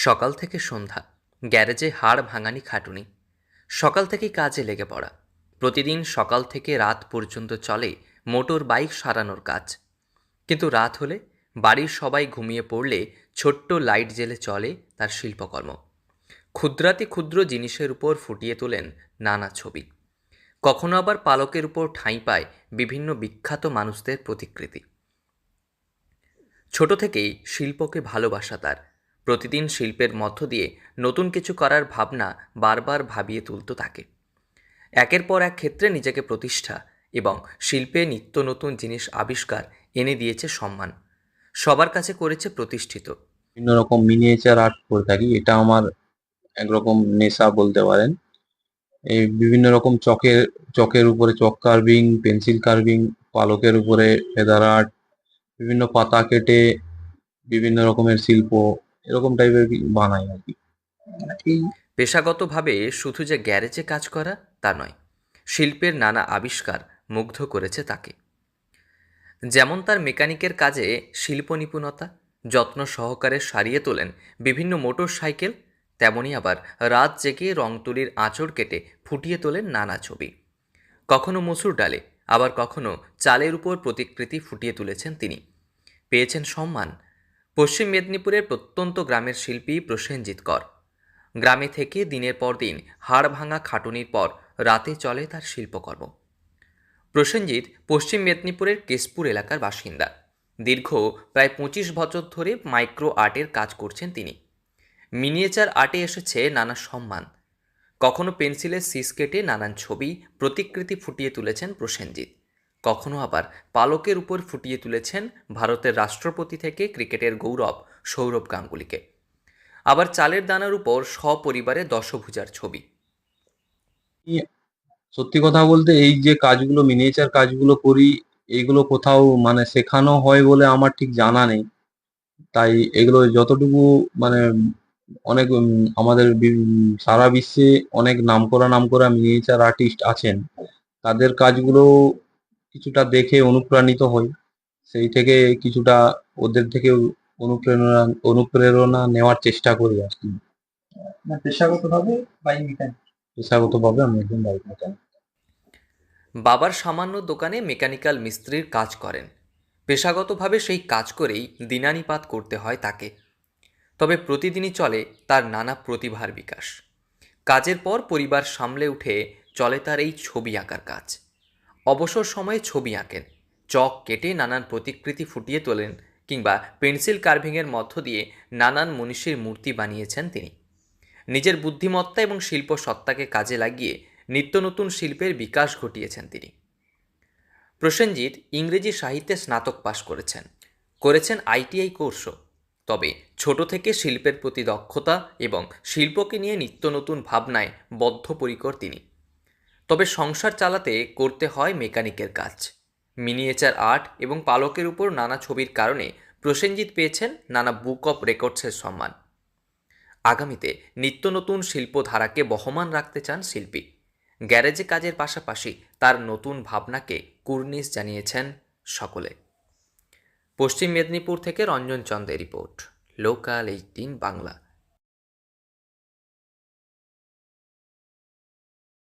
সকাল থেকে সন্ধ্যা, গ্যারেজে হাড় ভাঙানি খাটুনি। সকাল থেকেই কাজে লেগে পড়া। প্রতিদিন সকাল থেকে রাত পর্যন্ত চলে মোটর বাইক সারানোর কাজ। কিন্তু রাত হলে বাড়ির সবাই ঘুমিয়ে পড়লে ছোট্ট লাইট জেলে চলে তার শিল্পকর্ম। ক্ষুদ্রাতি ক্ষুদ্র জিনিসের উপর ফুটিয়ে তোলেন নানা ছবি। কখনো আবার পালকের উপর ঠাঁই পায় বিভিন্ন বিখ্যাত মানুষদের প্রতিকৃতি। ছোট থেকেই শিল্পকে ভালোবাসা তার। প্রতিদিন শিল্পের মধ্য দিয়ে নতুন কিছু করার ভাবনা বারবার ভাবিয়ে তুলত তাকে। একের পর এক ক্ষেত্রে নিজেকে প্রতিষ্ঠা এবং শিল্পে নিত্য নতুন জিনিস আবিষ্কার এনে দিয়েছে সম্মান। সবার কাছে করেছে প্রতিষ্ঠিত। বিভিন্ন রকম মিনিয়েচার আর্ট করে থাকি, এটা আমার একরকম নেশা বলতে পারেন। এই বিভিন্ন রকম চকের চকের উপরে চক কার্ভিং পেন্সিল কার্ভিং পালকের উপরে ফেদার আর্ট বিভিন্ন পাতা কেটে বিভিন্ন রকমের শিল্প এরকম টাইপের বানাই আর কি এই পেশাগতভাবে শুধু যে গ্যারেজে কাজ করা তা নয়, শিল্পের নানা আবিষ্কার মুগ্ধ করেছে তাকে। যেমন তার মেকানিকের কাজে শিল্প নিপুণতা, যত্ন সহকারে সারিয়ে তোলেন বিভিন্ন মোটর সাইকেল তেমনই আবার রাত জেগে রং তুলির আঁচড় কেটে ফুটিয়ে তোলেন নানা ছবি। কখনো মসুর ডালে, আবার কখনো চালের উপর প্রতিকৃতি ফুটিয়ে তুলেছেন তিনি। পেয়েছেন সম্মান পশ্চিম মেদিনীপুরের প্রত্যন্ত গ্রামের শিল্পী প্রসেনজিৎ কর। গ্রামে থেকে দিনের পর দিন হাড় ভাঙা খাটুনির পর রাতে চলে তার শিল্পকর্ম। প্রসেনজিৎ পশ্চিম মেদিনীপুরের কেশপুর এলাকার বাসিন্দা। দীর্ঘ প্রায় পঁচিশ বছর ধরে মাইক্রো আর্টের কাজ করছেন তিনি। মিনিয়েচার আর্টে এসেছে নানা সম্মান। কখনো পেন্সিলের সিস কেটে নানান ছবি, প্রতিকৃতি ফুটিয়ে তুলেছেন প্রসেনজিৎ। কখনো আবার পালকের উপর ফুটিয়ে তুলেছেন ভারতের রাষ্ট্রপতি থেকে ক্রিকেটের গৌরব সৌরভ গাঙ্গুলিকে। আবার চালের দানার উপর সপরিবারে দশভুজার ছবি। সত্যি কথা বলতে এই যে কাজগুলো মিনিয়েচার কাজগুলো করি এইগুলো কোথাও মানে শেখানো হয় বলে আমার ঠিক জানা নেই। তাই এগুলো যতটুকু মানে অনেক আমাদের সারা বিশ্বে অনেক নাম নামকরা নামকরা মিনিয়েচার আর্টিস্ট আছেন, তাদের কাজগুলো কিছুটা দেখে অনুপ্রাণিত হই। সেই থেকে কিছুটা ওদের থেকে অনুপ্রেরণা অনুপ্রেরণা নেওয়ার চেষ্টা করি আর কি। পেশাগতভাবে বাইক মেকানিক পেশাগতভাবে আমি একজন বাইক মেকানিক বাবার সামান্য দোকানে মেকানিক্যাল মিস্ত্রির কাজ করেন। পেশাগতভাবে সেই কাজ করেই দিনানিপাত করতে হয় তাকে। তবে প্রতিদিনই চলে তার নানা প্রতিভার বিকাশ। কাজের পর পরিবার সামলে উঠে চলে তার এই ছবি আঁকার কাজ। অবসর সময়ে ছবি আঁকেন। চক কেটে নানান প্রতিকৃতি ফুটিয়ে তোলেন কিংবা পেন্সিল কার্ভিংয়ের মধ্য দিয়ে নানান মনীষীর মূর্তি বানিয়েছেন তিনি। নিজের বুদ্ধিমত্তা এবং শিল্প সত্তাকে কাজে লাগিয়ে নিত্য নতুন শিল্পের বিকাশ ঘটিয়েছেন তিনি। প্রসেনজিৎ ইংরেজি সাহিত্যে স্নাতক পাশ করেছেন। করেছেন আইটিআই কোর্সও। তবে ছোট থেকে শিল্পের প্রতি দক্ষতা এবং শিল্পকে নিয়ে নিত্য নতুন ভাবনায় বদ্ধপরিকর তিনি। তবে সংসার চালাতে করতে হয় মেকানিকের কাজ। মিনিয়েচার আর্ট এবং পালকের উপর নানা ছবির কারণে প্রসেনজিৎ পেয়েছেন নানা বুক অফ রেকর্ডসের সম্মান। আগামীতে নিত্য নতুন শিল্পধারাকে বহমান রাখতে চান শিল্পী। গ্যারেজে কাজের পাশাপাশি তার নতুন ভাবনাকে কুর্নিশ জানিয়েছেন সকলে। পশ্চিম মেদিনীপুর থেকে রঞ্জন চন্দের রিপোর্ট, লোকাল এইটিন বাংলা।